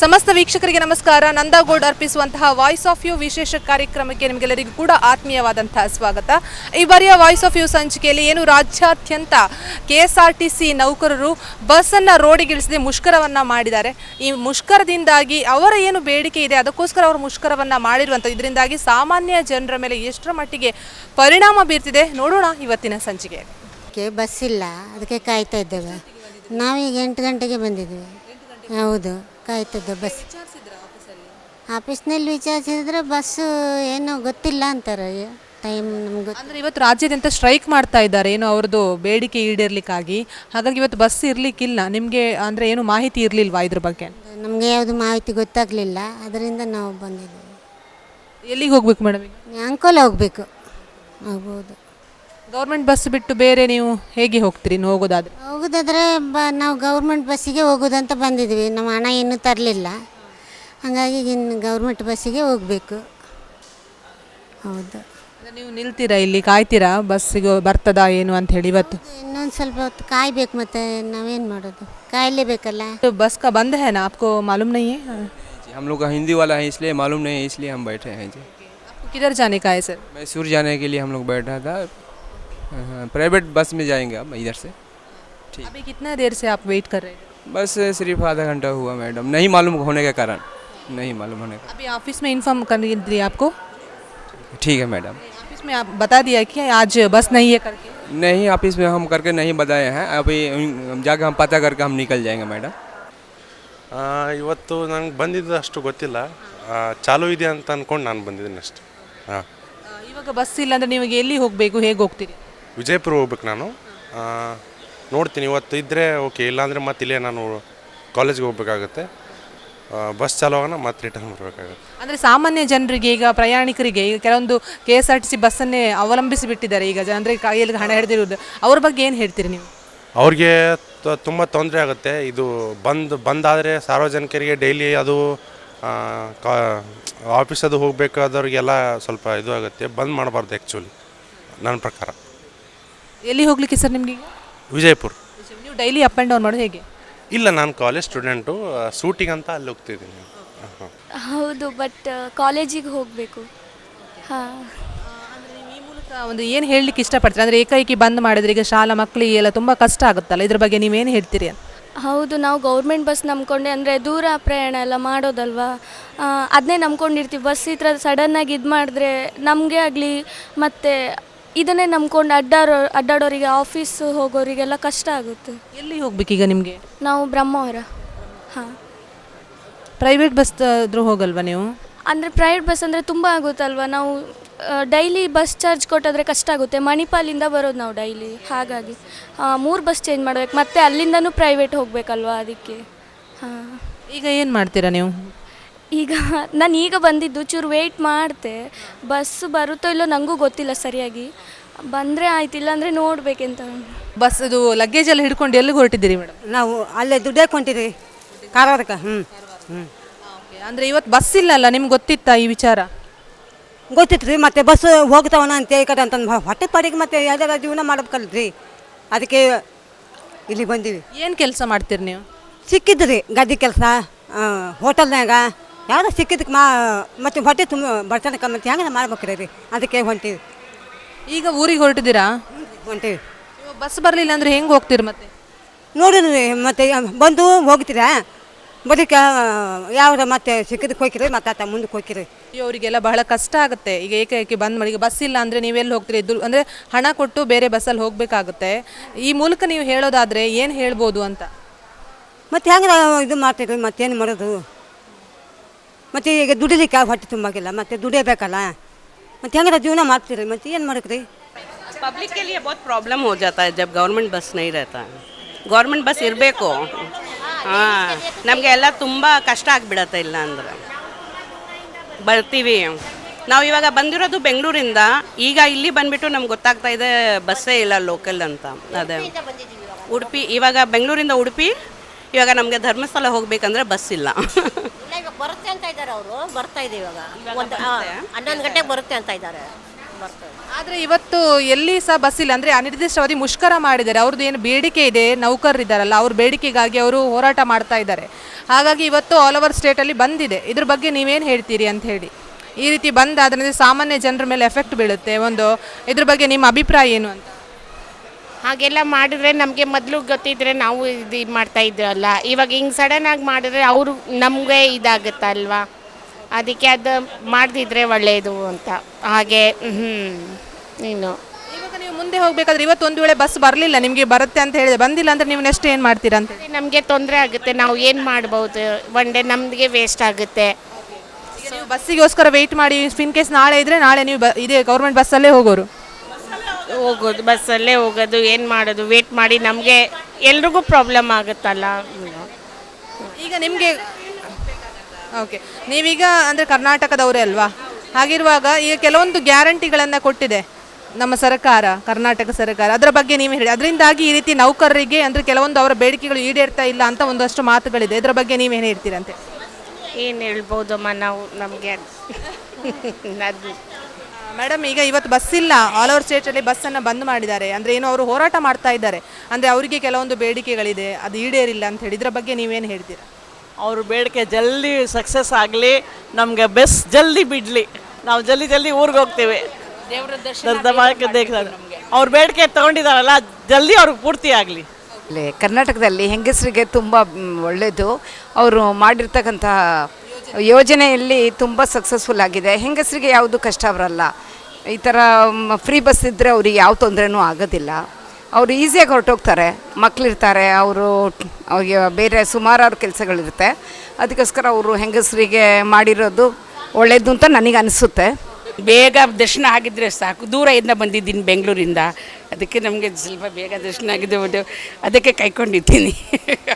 ಸಮಸ್ತ ವೀಕ್ಷಕರಿಗೆ ನಮಸ್ಕಾರ. ನಂದಾಗೌಡ್ ಅರ್ಪಿಸುವಂತಹ ವಾಯ್ಸ್ ಆಫ್ ಯು ವಿಶೇಷ ಕಾರ್ಯಕ್ರಮಕ್ಕೆ ನಿಮಗೆಲ್ಲರಿಗೂ ಕೂಡ ಆತ್ಮೀಯವಾದಂತಹ ಸ್ವಾಗತ. ಈ ಬಾರಿಯ ವಾಯ್ಸ್ ಆಫ್ ಯು ಸಂಚಿಕೆಯಲ್ಲಿ ಏನು ರಾಜ್ಯಾದ್ಯಂತ K S R T C ನೌಕರರು ಬಸ್ಸನ್ನು ರೋಡಿಗಿಳಿಸದೆ ಮುಷ್ಕರವನ್ನು ಮಾಡಿದ್ದಾರೆ. ಈ ಮುಷ್ಕರದಿಂದಾಗಿ ಅವರ ಏನು ಬೇಡಿಕೆ ಇದೆ, ಅದಕ್ಕೋಸ್ಕರ ಅವರು ಮುಷ್ಕರವನ್ನು ಮಾಡಿರುವಂಥ ಇದರಿಂದಾಗಿ ಸಾಮಾನ್ಯ ಜನರ ಮೇಲೆ ಎಷ್ಟರ ಮಟ್ಟಿಗೆ ಪರಿಣಾಮ ಬೀರ್ತಿದೆ ನೋಡೋಣ ಇವತ್ತಿನ ಸಂಚಿಕೆ. ಬಸ್ ಇಲ್ಲ ಅದಕ್ಕೆ ಕಾಯ್ತಾ ಇದ್ದೇವೆ. ನಾವೀಗ ಎಂಟು ಗಂಟೆಗೆ ಬಂದಿದ್ದೀವಿ. ಹೌದು. ಕಾಯ್ತಾ ಇದ್ದೇವೆ ಬಸ್. ಆಫೀಸ್ನಲ್ಲಿ ವಿಚಾರಿಸಿದ್ರೆ ಬಸ್ ಏನೋ ಗೊತ್ತಿಲ್ಲ ಅಂತಾರೆ. ಟೈಮ್ ನಮ್ಗೆ ಅಂದ್ರೆ ಇವತ್ತು ರಾಜ್ಯದಂತ ಸ್ಟ್ರೈಕ್ ಮಾಡ್ತಾ ಇದ್ದಾರೆ. ಏನು ಅವ್ರದ್ದು ಬೇಡಿಕೆ ಈಡೇರ್ಲಿಕ್ಕಾಗಿ. ಹಾಗಾಗಿ ಇವತ್ತು ಬಸ್ ಇರಲಿಕ್ಕಿಲ್ಲ. ನಿಮಗೆ ಅಂದ್ರೆ ಏನು ಮಾಹಿತಿ ಇರ್ಲಿಲ್ವಾ ಇದ್ರ ಬಗ್ಗೆ? ನಮಗೆ ಯಾವುದು ಮಾಹಿತಿ ಗೊತ್ತಾಗಲಿಲ್ಲ. ಅದರಿಂದ ನಾವು ಬಂದಿದ್ದೀವಿ. ಎಲ್ಲಿಗೆ ಹೋಗ್ಬೇಕು ಮೇಡಮ್ ಈಗ? ಅಂಕೋಲ ಹೋಗಬೇಕು. ಆಗ್ಬೋದು ಗೌರ್ಮೆಂಟ್ ಬಸ್ ಬಿಟ್ಟು ಬೇರೆ ನೀವು ಹೇಗೆ ಹೋಗ್ತೀರಿ ನೀವು ಹೋಗೋದಾದ್ರೆ ಹೋಗೋದಾದ್ರೆ ಬ ನಾವು ಗೌರ್ಮೆಂಟ್ ಬಸ್ಸಿಗೆ ಹೋಗೋದಂತ ಬಂದಿದ್ವಿ ನಮ್ಮ ಹಣ ಇನ್ನೂ ತರಲಿಲ್ಲ ಹಾಗಾಗಿ ಇನ್ನು ಗೌರ್ಮೆಂಟ್ ಬಸ್ಸಿಗೆ ಹೋಗಬೇಕು ಹೌದು ಅಂದ್ರೆ ನೀವು ನಿಲ್ತೀರಾ ಇಲ್ಲಿ ಕಾಯ್ತೀರಾ ಬಸ್ಸಿಗೆ ಬರ್ತದಾ ಏನು ಅಂತ ಹೇಳಿ ಇವತ್ತು ಇನ್ನೊಂದು ಸ್ವಲ್ಪ ಹೊತ್ತು ಕಾಯ್ಬೇಕು ಮತ್ತೆ ನಾವೇನು ಮಾಡೋದು ಕಾಯಲೇಬೇಕಲ್ಲ बस का बंद है ना आपको मालूम नहीं है जी, हम लोग का हिंदी वाला है इसलिए मालूम नहीं है इसलिए हम बैठे हैं जी आपको किधर जाने का है सर मैसूर जाने के लिए हम लोग बैठा था हाँ, प्राइवेट बस में जाएंगे अब इधर से ठीक अभी कितना देर से आप वेट कर रहे थे बस सिर्फ आधा घंटा हुआ मैडम नहीं मालूम होने के कारण नहीं मालूम होने का अभी ऑफिस में इन्फॉर्म कर दी आपको ठीक है मैडम ऑफिस में आप बता दिया कि आज बस नहीं है करके नहीं ऑफिस में हम करके नहीं बताए हैं अभी उन- जाके हम पता करके हम निकल जाएंगे मैडम ಆ, ಇವತ್ತು ನನಗೆ ಬಂದಿದ್ದು ಅಷ್ಟು ಗೊತ್ತಿಲ್ಲ ಆ, ಚಾಲು ಇದೆ ಅಂತ ಅಂದ್ಕೊಂಡು ನಾನು ಬಂದಿದ್ದೀನಿ ಅಷ್ಟೆ ಹಾಂ ಆ, ಇವಾಗ ಬಸ್ ಇಲ್ಲ ಅಂದ್ರೆ ನಿಮಗೆ ಎಲ್ಲಿ ಹೋಗಬೇಕು ಹೇಗೆ ಹೋಗ್ತೀರಿ ವಿಜಯಪುರ ಹೋಗ್ಬೇಕು ನಾನು. ನೋಡ್ತೀನಿ ಇವತ್ತು ಇದ್ದರೆ ಓಕೆ ಇಲ್ಲಾಂದರೆ ಮತ್ತೆ ಇಲ್ಲೇ ನಾನು ಕಾಲೇಜ್ಗೆ ಹೋಗ್ಬೇಕಾಗುತ್ತೆ. ಬಸ್ ಚಾಲು ಆಗೋಣ ಮತ್ತೆ ರಿಟರ್ನ್ ಬರಬೇಕಾಗುತ್ತೆ. ಅಂದರೆ ಸಾಮಾನ್ಯ ಜನರಿಗೆ ಈಗ ಪ್ರಯಾಣಿಕರಿಗೆ ಈಗ ಕೆಲವೊಂದು K S R T C ಬಸ್ಸನ್ನೇ ಅವಲಂಬಿಸಿ ಬಿಟ್ಟಿದ್ದಾರೆ ಈಗ ಜ- ಅಂದ್ರೆ ಕೈಯಲ್ಲಿ ಹಣ ಹಿಡಿದಿರುವುದು ಅವ್ರ ಬಗ್ಗೆ ಏನು ಹೇಳ್ತೀರಿ ನೀವು? ಅವ್ರಿಗೆ ತುಂಬ ತೊಂದರೆ ಆಗುತ್ತೆ. ಇದು ಬಂದ್ ಬಂದಾದರೆ ಸಾರ್ವಜನಿಕರಿಗೆ ಡೈಲಿ ಅದು ಆ, ಕಾ ಆಫೀಸ್ ಅದು ಹೋಗಬೇಕಾದವ್ರಿಗೆಲ್ಲ ಸ್ವಲ್ಪ ಇದು ಆಗುತ್ತೆ. ಬಂದ್ ಮಾಡಬಾರ್ದು ಆ್ಯಕ್ಚುಲಿ ನನ್ನ ಪ್ರಕಾರ. ಎಲ್ಲಿ ಹೋಗ್ಲಿಕ್ಕೆ ಸರ್ ನಿಮಗೆ ವಿಜಯಪುರ. ನೀವು ಡೈಲಿ ಅಪ್ ಆ್ಯಂಡ್ ಡೌನ್ ಮಾಡೋದು ಹೇಗೆ? ಇಲ್ಲ ನಾನು ಕಾಲೇಜ್ ಸ್ಟೂಡೆಂಟು ಸೂಟಿಂಗ್ ಅಂತ ಅಲ್ಲಿ ಹೋಗ್ತಿದ್ದೀನಿ. ಹೌದು ಬಟ್ ಕಾಲೇಜಿಗೆ ಹೋಗಬೇಕು. ಹಾಂ. ಈ ಮೂಲಕ ಒಂದು ಏನು ಹೇಳಲಿಕ್ಕೆ ಇಷ್ಟಪಡ್ತೀರಿ? ಅಂದರೆ ಏಕೈಕಿ ಬಂದ್ ಮಾಡಿದ್ರೆ ಈಗ ಶಾಲಾ ಮಕ್ಕಳಿಗೆ ಎಲ್ಲ ತುಂಬ ಕಷ್ಟ ಆಗುತ್ತಲ್ಲ? ಇದ್ರ ಬಗ್ಗೆ ನೀವೇನು ಹೇಳ್ತೀರಿ ಅಂತ? ಹೌದು ನಾವು ಗೌರ್ಮೆಂಟ್ ಬಸ್ ನಂಬ್ಕೊಂಡೆ ಅಂದರೆ ದೂರ ಪ್ರಯಾಣ ಎಲ್ಲ ಮಾಡೋದಲ್ವಾ? ಅದನ್ನೇ ನಂಬ್ಕೊಂಡಿರ್ತೀವಿ ಬಸ್ ಈ ಥರ ಸಡನ್ನಾಗಿ ಇದು ಮಾಡಿದ್ರೆ ನಮಗೆ ಆಗಲಿ ಮತ್ತು ಇದನ್ನೇ ನಂಬ್ಕೊಂಡು ಅಡ್ಡಾಡೋ ಅಡ್ಡಾಡೋರಿಗೆ ಆಫೀಸ್ ಹೋಗೋರಿಗೆಲ್ಲ ಕಷ್ಟ ಆಗುತ್ತೆ. ಎಲ್ಲಿ ಹೋಗ್ಬೇಕೀಗ ನಿಮಗೆ? ನಾವು ಬ್ರಹ್ಮಾವರ. ಹಾಂ. ಪ್ರೈವೇಟ್ ಬಸ್ ಆದರೂ ಹೋಗಲ್ವಾ ನೀವು? ಅಂದರೆ ಪ್ರೈವೇಟ್ ಬಸ್ ಅಂದರೆ ತುಂಬ ಆಗುತ್ತಲ್ವ? ನಾವು ಡೈಲಿ ಬಸ್ ಚಾರ್ಜ್ ಕೊಟ್ಟಾದರೆ ಕಷ್ಟ ಆಗುತ್ತೆ. ಮಣಿಪಾಲಿಂದ ಬರೋದು ನಾವು ಡೈಲಿ ಹಾಗಾಗಿ ಮೂರು ಬಸ್ ಚೇಂಜ್ ಮಾಡ್ಬೇಕು. ಮತ್ತೆ ಅಲ್ಲಿಂದನೂ ಪ್ರೈವೇಟ್ ಹೋಗಬೇಕಲ್ವಾ ಅದಕ್ಕೆ? ಹಾಂ. ಈಗ ಏನು ಮಾಡ್ತೀರಾ ನೀವು? ಈಗ ನಾನು ಈಗ ಬಂದಿದ್ದು ಚೂರು ವೆಯ್ಟ್ ಮಾಡ್ತೆ ಬಸ್ ಬರುತ್ತೋ ಇಲ್ಲೋ ನನಗೂ ಗೊತ್ತಿಲ್ಲ ಸರಿಯಾಗಿ. ಬಂದರೆ ಆಯ್ತು ಇಲ್ಲಾಂದರೆ ನೋಡ್ಬೇಕೆಂತ ಬಸ್ ಇದು ಲಗೇಜ್ ಎಲ್ಲ ಹಿಡ್ಕೊಂಡು ಎಲ್ಲಿಗೆ ಹೊರಟಿದ್ದೀರಿ ಮೇಡಮ್ ನಾವು ಅಲ್ಲೇ ದುಡ್ಡು ಕೊಂಟಿದ್ವಿ ಕಾರವಾರಕ್ಕೆ ಹ್ಞೂ ಹ್ಞೂ ಅಂದರೆ ಇವತ್ತು ಬಸ್ ಇಲ್ಲಲ್ಲ ನಿಮ್ಗೆ ಗೊತ್ತಿತ್ತಾ ಈ ವಿಚಾರ? ಗೊತ್ತಿತ್ತು ರೀ ಮತ್ತೆ ಬಸ್ ಹೋಗ್ತಾವನ ಅಂತ ಈ ಕಡೆ ಅಂತಂದು ಹೊಟ್ಟೆ ಪಾಡಿಗೆ ಮತ್ತೆ ಯಾವ್ದಾರ ಜೀವನ ಮಾಡ್ಬೇಕಲ್ರಿ ಅದಕ್ಕೆ ಇಲ್ಲಿ ಬಂದೀವಿ. ಏನು ಕೆಲಸ ಮಾಡ್ತೀರಿ ನೀವು? ಸಿಕ್ಕಿದ್ದು ರೀ ಗದ್ದೆ ಕೆಲಸ ಹೋಟೆಲ್ನಾಗ ಯಾವ್ದು ಸಿಕ್ಕಿದ್ದಕ್ಕೆ ಮಾ ಮತ್ತೆ ಹೊಟ್ಟೆ ತುಂಬ ಬರ್ತನಕ ಮತ್ತೆ ಹೆಂಗೆ ಮಾಡ್ಬೇಕ್ರಿ ರೀ? ಅದಕ್ಕೆ ಹೊಂಟೀವಿ. ಈಗ ಊರಿಗೆ ಹೊರಟಿದ್ದೀರಾ? ಹೊಂಟೀವಿ. ಬಸ್ ಬರಲಿಲ್ಲ ಅಂದ್ರೆ ಹೆಂಗೆ ಹೋಗ್ತೀರಿ ಮತ್ತೆ? ನೋಡಿದ್ರಿ ಮತ್ತೆ ಬಂದು ಹೋಗ್ತೀರಾ? ಬದಕ್ಕೆ ಯಾವ್ದು ಮತ್ತೆ ಸಿಕ್ಕಿದ್ದಕ್ಕೆ ಹೋಗಿರಿ ಮತ್ತೆ ಆತ ಮುಂದಕ್ಕೆ ಹೋಗಿರಿ ಅಯ್ಯೋ ಅವರಿಗೆಲ್ಲ ಬಹಳ ಕಷ್ಟ ಆಗುತ್ತೆ. ಈಗ ಏಕೈಕಿ ಬಂದ್ ಮಾಡಿ ಈಗ ಬಸ್ ಇಲ್ಲ ಅಂದರೆ ನೀವೆಲ್ಲಿ ಹೋಗ್ತೀರಿ? ದು ಅಂದರೆ ಹಣ ಕೊಟ್ಟು ಬೇರೆ ಬಸ್ಸಲ್ಲಿ ಹೋಗಬೇಕಾಗುತ್ತೆ. ಈ ಮೂಲಕ ನೀವು ಹೇಳೋದಾದರೆ ಏನು ಹೇಳ್ಬೋದು ಅಂತ? ಮತ್ತೆ ಹೆಂಗೆ ಇದು ಮಾಡ್ತೀವಿ ಮತ್ತೇನು ಮಾಡೋದು? ಮತ್ತು ಈಗ ದುಡಿಲಿಕ್ಕೆ ಹೊಟ್ಟೆ ತುಂಬಾಗಿಲ್ಲ ಮತ್ತು ದುಡಿಯಬೇಕಲ್ಲ ಮತ್ತೆ ಹೆಂಗಾರ ಜೀವನ ಮಾಡ್ತೀರಿ ಮತ್ತೆ ಏನು ಮಾಡಕ್ರಿ पब्लिक के लिए बहुत प्रॉब्लम हो जाता है जब गवर्नमेंट बस नहीं रहता है ಗೌರ್ಮೆಂಟ್ ಬಸ್ ಇರಬೇಕು ಹಾಂ ನಮಗೆ ಎಲ್ಲ ತುಂಬ ಕಷ್ಟ ಆಗಿಬಿಡತ್ತೆ ಇಲ್ಲ ಅಂದ್ರೆ ಬರ್ತೀವಿ ನಾವು ಇವಾಗ ಬಂದಿರೋದು ಬೆಂಗಳೂರಿಂದ ಈಗ ಇಲ್ಲಿ ಬಂದ್ಬಿಟ್ಟು ನಮ್ಗೆ ಗೊತ್ತಾಗ್ತಾ ಇದೆ ಬಸ್ಸೇ ಇಲ್ಲ ಲೋಕಲ್ ಅಂತ ಅದೇ ಉಡುಪಿ ಇವಾಗ ಬೆಂಗಳೂರಿಂದ ಉಡುಪಿ ಇವಾಗ ನಮಗೆ ಧರ್ಮಸ್ಥಳ ಹೋಗ್ಬೇಕಂದ್ರೆ ಬಸ್ ಇಲ್ಲ ಇಲ್ಲ ಇವಾಗ ಬರುತ್ತೆ ಅಂತ ಇದ್ದಾರೆ ಅವರು. ಬರ್ತಾ ಇದೆ ಇವಾಗ. ಒಂದು ಹನ್ನೊಂದು ಗಂಟೆಗೆ ಬರುತ್ತೆ ಅಂತ ಇದ್ದಾರೆ. ಬರ್ತದೆ ಆದರೆ ಇವತ್ತು ಎಲ್ಲಿ ಸಹ ಬಸ್ ಇಲ್ಲ ಅಂದರೆ ಅನಿರ್ದಿಷ್ಟಾವಧಿ ಮುಷ್ಕರ ಮಾಡಿದ್ದಾರೆ. ಅವ್ರದ್ದು ಏನು ಬೇಡಿಕೆ ಇದೆ ನೌಕರರಿದ್ದಾರಲ್ಲ ಅವ್ರ ಬೇಡಿಕೆಗಾಗಿ ಅವರು ಹೋರಾಟ ಮಾಡ್ತಾ ಇದ್ದಾರೆ. ಹಾಗಾಗಿ ಇವತ್ತು ಆಲ್ ಓವರ್ ಸ್ಟೇಟಲ್ಲಿ ಬಂದಿದೆ. ಇದ್ರ ಬಗ್ಗೆ ನೀವೇನು ಹೇಳ್ತೀರಿ ಅಂತ ಹೇಳಿ. ಈ ರೀತಿ ಬಂದಾದ್ರೆ ಸಾಮಾನ್ಯ ಜನರ ಮೇಲೆ ಎಫೆಕ್ಟ್ ಬೀಳುತ್ತೆ. ಒಂದು ಇದ್ರ ಬಗ್ಗೆ ನಿಮ್ಮ ಅಭಿಪ್ರಾಯ ಏನು ಅಂತ? ಹಾಗೆಲ್ಲ ಮಾಡಿದ್ರೆ ನಮಗೆ ಮೊದಲು ಗೊತ್ತಿದ್ರೆ ನಾವು ಇದು ಮಾಡ್ತಾ ಇದ್ರಲ್ಲ ಇವಾಗ ಹಿಂಗೆ ಸಡನ್ ಆಗಿ ಮಾಡಿದ್ರೆ ಅವರು ನಮಗೆ ಇದಾಗುತ್ತಲ್ವಾ ಅದಕ್ಕೆ ಅದು ಮಾಡ್ದಿದ್ರೆ ಒಳ್ಳೆಯದು ಅಂತ. ಹಾಗೆ ಹ್ಞೂ ಇನ್ನು. ಇವಾಗ ನೀವು ಮುಂದೆ ಹೋಗಬೇಕಾದ್ರೆ ಇವತ್ತು ಒಂದು ವೇಳೆ ಬಸ್ ಬರಲಿಲ್ಲ ನಿಮಗೆ ಬರುತ್ತೆ ಅಂತ ಹೇಳಿದೆ ಬಂದಿಲ್ಲ ಅಂದ್ರೆ ನೀವು ನೆಕ್ಸ್ಟ್ ಏನು ಮಾಡ್ತೀರಾ ಅಂತ ನಮಗೆ ತೊಂದರೆ ಆಗುತ್ತೆ ನಾವು ಏನು ಮಾಡ್ಬೋದು? ಒನ್ ಡೇ ನಮಗೆ ವೇಸ್ಟ್ ಆಗುತ್ತೆ. ಬಸ್ಸಿಗೋಸ್ಕರ ವೆಯ್ಟ್ ಮಾಡಿ ಇನ್ ಕೇಸ್ ನಾಳೆ ಇದ್ರೆ ನಾಳೆ ನೀವು ಬ- ಇದೇ ಗೌರ್ಮೆಂಟ್ ಬಸ್ಸಲ್ಲೇ ಹೋಗೋರು. ಹೋಗೋದು ಬಸ್ಸಲ್ಲೇ ಹೋಗೋದು ಏನು ಮಾಡೋದು ವೇಟ್ ಮಾಡಿ ನಮಗೆ ಎಲ್ರಿಗೂ ಪ್ರಾಬ್ಲಮ್ ಆಗುತ್ತಲ್ಲ ಈಗ ನಿಮಗೆ ಓಕೆ ನೀವೀಗ ಅಂದರೆ ಕರ್ನಾಟಕದವರೇ ಅಲ್ವಾ? ಹಾಗಿರುವಾಗ ಈಗ ಕೆಲವೊಂದು ಗ್ಯಾರಂಟಿಗಳನ್ನು ಕೊಟ್ಟಿದೆ ನಮ್ಮ ಸರ್ಕಾರ ಕರ್ನಾಟಕ ಸರ್ಕಾರ. ಅದರ ಬಗ್ಗೆ ನೀವು ಹೇಳಿ. ಅದರಿಂದಾಗಿ ಈ ರೀತಿ ನೌಕರರಿಗೆ ಅಂದರೆ ಕೆಲವೊಂದು ಅವರ ಬೇಡಿಕೆಗಳು ಈಡೇರ್ತಾ ಇಲ್ಲ ಅಂತ ಒಂದಷ್ಟು ಮಾತುಗಳಿದೆ. ಇದರ ಬಗ್ಗೆ ನೀವೇನು ಹೇಳ್ತೀರಂತೆ? ಏನು ಹೇಳ್ಬೋದಮ್ಮ ನಾವು ನಮಗೆ ಅದು ಮೇಡಮ್ ಈಗ ಇವತ್ತು ಬಸ್ ಇಲ್ಲ. ಆಲ್ ಓವರ್ ಸ್ಟೇಟಲ್ಲಿ ಬಸ್ಸನ್ನು ಬಂದ್ ಮಾಡಿದ್ದಾರೆ. ಅಂದರೆ ಏನು ಅವರು ಹೋರಾಟ ಮಾಡ್ತಾ ಇದ್ದಾರೆ. ಅಂದರೆ ಅವರಿಗೆ ಕೆಲವೊಂದು ಬೇಡಿಕೆಗಳಿದೆ. ಅದು ಈಡೇರಿಲ್ಲ ಅಂತ ಹೇಳಿದ್ರ ಇದರ ಬಗ್ಗೆ ನೀವೇನು ಹೇಳ್ತೀರಾ? ಅವ್ರ ಬೇಡಿಕೆ ಜಲ್ದಿ ಸಕ್ಸಸ್ ಆಗಲಿ. ನಮಗೆ ಬಸ್ ಜಲ್ದಿ ಬಿಡಲಿ. ನಾವು ಜಲ್ದಿ ಜಲ್ದಿ ಊರಿಗೆ ಹೋಗ್ತೇವೆ. ಅವ್ರ ಬೇಡಿಕೆ ತಗೊಂಡಿದಾರಲ್ಲ ಜಲ್ದಿ ಅವ್ರಿಗೆ ಪೂರ್ತಿ ಆಗಲಿ. ಕರ್ನಾಟಕದಲ್ಲಿ ಹೆಂಗಸರಿಗೆ ತುಂಬ ಒಳ್ಳೆಯದು ಅವರು ಮಾಡಿರ್ತಕ್ಕಂಥ ಯೋಜನೆಯಲ್ಲಿ ತುಂಬ ಸಕ್ಸಸ್ಫುಲ್ ಆಗಿದೆ. ಹೆಂಗಸರಿಗೆ ಯಾವುದು ಕಷ್ಟ ಬರಲ್ಲ ಈ ಥರ ಫ್ರೀ ಬಸ್ ಇದ್ದರೆ ಅವ್ರಿಗೆ ಯಾವ ತೊಂದರೆನೂ ಆಗೋದಿಲ್ಲ. ಅವರು ಈಸಿಯಾಗಿ ಹೊರಟೋಗ್ತಾರೆ. ಮಕ್ಕಳಿರ್ತಾರೆ ಅವರು ಅವ್ರಿಗೆ ಬೇರೆ ಸುಮಾರಾರು ಕೆಲಸಗಳಿರುತ್ತೆ. ಅದಕ್ಕೋಸ್ಕರ ಅವರು ಹೆಂಗಸರಿಗೆ ಮಾಡಿರೋದು ಒಳ್ಳೆಯದು ಅಂತ ನನಗೆ ಅನಿಸುತ್ತೆ. ಬೇಗ ದರ್ಶನ ಆಗಿದ್ರೆ ಸಾಕು. ದೂರದಿಂದ ಬಂದಿದ್ದೀನಿ ಬೆಂಗಳೂರಿಂದ. ಅದಕ್ಕೆ ನಮಗೆ ಸ್ವಲ್ಪ ಬೇಗ ದರ್ಶನ ಆಗಿದೆ ಅದಕ್ಕೆ ಕೈಕೊಂಡಿದ್ದೀನಿ.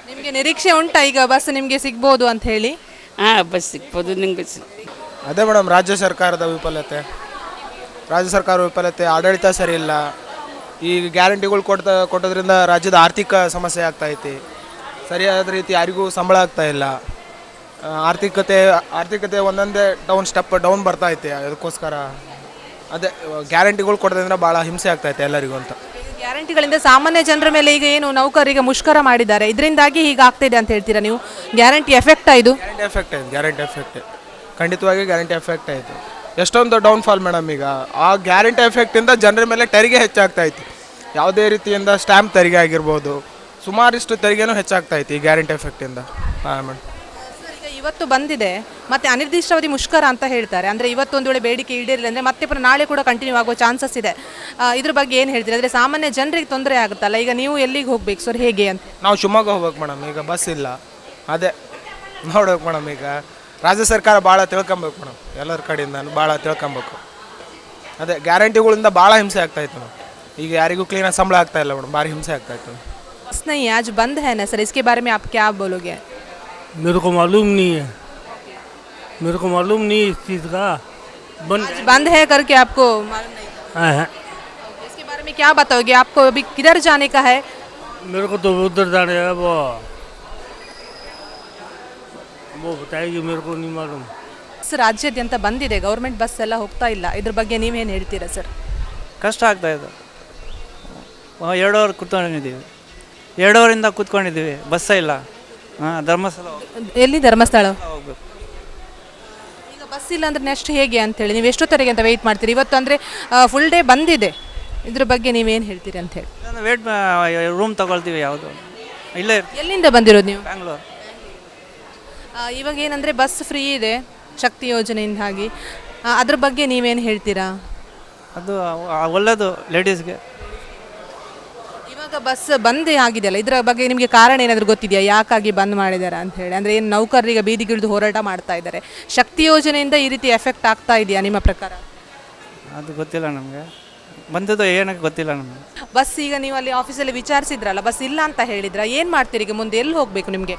ನಿಮಗೆ ನಿರೀಕ್ಷೆ ಉಂಟಾ ಈಗ ಬಸ್ ನಿಮಗೆ ಸಿಗ್ಬೋದು ಅಂತ ಹೇಳಿ? ಹಾಂ, ಬಸ್ ಸಿಗ್ಬೋದು, ನಿಮಗೆ ಅದೇ ಮೇಡಮ್, ರಾಜ್ಯ ಸರ್ಕಾರದ ವಿಫಲತೆ. ರಾಜ್ಯ ಸರ್ಕಾರ ವಿಫಲತೆ, ಆಡಳಿತ ಸರಿ ಇಲ್ಲ. ಈ ಗ್ಯಾರಂಟಿಗಳು ಕೊಡ್ತಾ, ಕೊಟ್ಟೋದ್ರಿಂದ ರಾಜ್ಯದ ಆರ್ಥಿಕ ಸಮಸ್ಯೆ ಆಗ್ತಾ ಐತಿ. ಸರಿಯಾದ ರೀತಿ ಯಾರಿಗೂ ಸಂಬಳ ಆಗ್ತಾ ಇಲ್ಲ. ಆರ್ಥಿಕತೆ ಆರ್ಥಿಕತೆ ಒಂದೊಂದೇ ಡೌನ್ ಸ್ಟೆಪ್ ಡೌನ್ ಬರ್ತಾ ಐತೆ. ಅದಕ್ಕೋಸ್ಕರ ಅದೇ, ಗ್ಯಾರಂಟಿಗಳು ಕೊಡೋದ್ರಿಂದ ಭಾಳ ಹಿಂಸೆ ಆಗ್ತಾ ಐತೆ ಎಲ್ಲರಿಗೂ ಅಂತ. ಗ್ಯಾರಂಟಿಗಳಿಂದ ಸಾಮಾನ್ಯ ಜನರ ಮೇಲೆ ಈಗ ಏನು ನೌಕರರಿಗೆ ಮುಷ್ಕರ ಮಾಡಿದ್ದಾರೆ. ಇದರಿಂದಾಗಿ ಹೀಗೆ ಆಗ್ತಿದೆ ಅಂತ ಹೇಳ್ತೀರಾ ನೀವು? ಗ್ಯಾರಂಟಿ ಎಫೆಕ್ಟ್ ಇದು? ಎಫೆಕ್ಟ್ ಆಯ್ತು ಗ್ಯಾರಂಟಿ ಎಫೆಕ್ಟ್. ಖಂಡಿತವಾಗಿ ಗ್ಯಾರಂಟಿ ಎಫೆಕ್ಟ್ ಆಯಿತು ಎಷ್ಟೊಂದು ಡೌನ್ಫಾಲ್ ಮೇಡಮ್ ಈಗ. ಆ ಗ್ಯಾರಂಟಿ ಎಫೆಕ್ಟಿಂದ ಜನರ ಮೇಲೆ ತೆರಿಗೆ ಹೆಚ್ಚಾಗ್ತಾ ಇತ್ತು ಯಾವುದೇ ರೀತಿಯಿಂದ ಸ್ಟ್ಯಾಂಪ್ ತೆರಿಗೆ ಆಗಿರ್ಬೋದು, ಸುಮಾರಿಷ್ಟು ತೆರಿಗೆನೂ ಹೆಚ್ಚಾಗ್ತಾ ಇತ್ತು ಈ ಗ್ಯಾರಂಟಿ ಎಫೆಕ್ಟಿಂದ ಹಾಂ ಮೇಡಮ್ ಇವತ್ತು ಬಂದಿದೆ ಮತ್ತೆ ಅನಿರ್ದಿಷ್ಟಾವಧಿ ಮುಷ್ಕರ ಅಂತ ಹೇಳ್ತಾರೆ ಅಂದ್ರೆ ಇವತ್ತು ಒಂದು ವೇಳೆ ಬೇಡಿಕೆ ಈಡೇರಿಲ್ಲ ಅಂದ್ರೆ ಮತ್ತೆ ಪುನಃ ನಾಳೆ ಕೂಡ ಕಂಟಿನ್ಯೂ ಆಗುವ ಚಾನ್ಸಸ್ ಇದೆ ಆ, ಇದ್ರ ಬಗ್ಗೆ ಏನು ಹೇಳ್ತೀರಿ ಅಂದ್ರೆ ಸಾಮಾನ್ಯ ಜನರಿಗೆ ತೊಂದರೆ ಆಗುತ್ತಲ್ಲ ಈಗ ನೀವು ಎಲ್ಲಿಗೆ ಹೋಗ್ಬೇಕು ಸರ್ ಹೇಗೆ ಅಂತ ನಾವು ಶಿವಮೊಗ್ಗ ಹೋಗ್ಬೇಕು ಮೇಡಮ್ ಈಗ ಬಸ್ ಇಲ್ಲ ಅದೇ ನೋಡ್ಬೇಕು ಮೇಡಮ್ ಈಗ ರಾಜ್ಯ ಸರ್ಕಾರ ಭಾಳ ತಿಳ್ಕೊಬೇಕು ಮೇಡಮ್ ಎಲ್ಲರ ಕಡೆಯಿಂದ ಭಾಳ ತಿಳ್ಕೊಬೇಕು ಅದೇ ಗ್ಯಾರಂಟಿಗಳಿಂದ ಭಾಳ ಹಿಂಸೆ ಆಗ್ತಾ ಇತ್ತು ಮೇಡಮ್ ಈಗ ಯಾರಿಗೂ ಕ್ಲೀನಾಗಿ ಸಂಬಳ ಆಗ್ತಾ ಇಲ್ಲ ಮೇಡಮ್ ಭಾರಿ ಹಿಂಸೆ ಆಗ್ತಾ ಇತ್ತು बस नहीं है, आज बंद है ना सर इसके बारे में आप क्या बोलोगे मेरे को मालूम नहीं है मेरे को मालूम नहीं इस चीज़ का बन आज बंद है करके आपको मालूम नहीं है इसके बारे में क्या बताओगे आपको अभी किधर जाने का है मेरे को तो उधर जाने है वो वो बताएगी मेरे को नहीं मालूम ಬಸ್ ರಾಜ್ಯಾದ್ಯಂತ ಬಂದಿದೆ ಗೌರ್ಮೆಂಟ್ ಬಸ್ ಎಲ್ಲ ಹೋಗ್ತಾ ಇಲ್ಲ ಇದ್ರ ಬಗ್ಗೆ ನೀವೇನು ಹೇಳ್ತೀರಾ ಸರ್ ಕಷ್ಟ ಆಗ್ತಾ ಇದೆ ಎರಡು ಅವರ್ ಕೂತ್ಕೊಂಡಿದ್ದೀವಿ ಎರಡು ಅವರಿಂದ ಕೂತ್ಕೊಂಡಿದ್ದೀವಿ ಬಸ್ಸೇ ಇಲ್ಲ ಹಾಂ ಧರ್ಮಸ್ಥಳ ಎಲ್ಲಿ ಧರ್ಮಸ್ಥಳ? ಹೋಗ್ಬೇಕು. ಈಗ ಬಸ್ ಇಲ್ಲ ಅಂದ್ರೆ ನೆಕ್ಸ್ಟ್ ಹೇಗೆ ಅಂತೇಳಿ ನೀವು ಎಷ್ಟೊತ್ತರೆಗೆ ಅಂತ ವೆಯ್ಟ್ ಮಾಡ್ತೀರಿ? ಇವತ್ತು ಅಂದರೆ ಫುಲ್ ಡೇ ಬಂದಿದೆ. ಇದ್ರ ಬಗ್ಗೆ ನೀವೇನು ಹೇಳ್ತೀರಿ ಅಂತ ಹೇಳಿ. ವೇಟ್ ರೂಮ್ ತಗೊಳ್ತೀವಿ ಯಾವುದು. ಇಲ್ಲೇ ಎಲ್ಲಿಂದ ಬಂದಿರೋದು ನೀವು? ಬ್ಯಾಂಗ್ಳೂರ್ ಆ, ಇವಾಗ ಏನಂದರೆ ಬಸ್ ಫ್ರೀ ಇದೆ ಶಕ್ತಿ ಯೋಜನೆಯಿಂದ ಹಾಗೆ. ಆ, ಅದ್ರ ಬಗ್ಗೆ ನೀವೇನು ಹೇಳ್ತೀರಾ? ಅದು ಒಳ್ಳೇದು ಲೇಡೀಸ್ಗೆ ಇವಾಗ ಬಸ್ ಬಂದೇ ಆಗಿದೆಯಲ್ಲ ಇದರ ಬಗ್ಗೆ ನಿಮಗೆ ಕಾರಣ ಏನಾದರೂ ಗೊತ್ತಿದೆಯಾ? ಯಾಕಾಗಿ ಬಂದ್ ಮಾಡಿದ್ದಾರೆ ಅಂತ ಹೇಳಿ? ಅಂದರೆ ಏನು ನೌಕರರಿಗೆ ಬೀದಿಗಿಳಿದು ಹೋರಾಟ ಮಾಡ್ತಾ ಇದ್ದಾರೆ. ಶಕ್ತಿ ಯೋಜನೆಯಿಂದ ಈ ರೀತಿ ಎಫೆಕ್ಟ್ ಆಗ್ತಾ ಇದೆಯಾ ನಿಮ್ಮ ಪ್ರಕಾರ? ಅದು ಗೊತ್ತಿಲ್ಲ ನಮಗೆ. ಬಂದದ್ದು ಏನಕ್ಕೆ ಗೊತ್ತಿಲ್ಲ ನಮಗೆ. ಬಸ್ ಈಗ ನೀವು ಅಲ್ಲಿ ಆಫೀಸಲ್ಲಿ ವಿಚಾರಿಸಿದ್ರಲ್ಲ ಬಸ್ ಇಲ್ಲ ಅಂತ ಹೇಳಿದ್ರ ಏನು ಮಾಡ್ತೀರಿ ಈಗ ಮುಂದೆ? ಎಲ್ಲಿ ಹೋಗಬೇಕು ನಿಮಗೆ?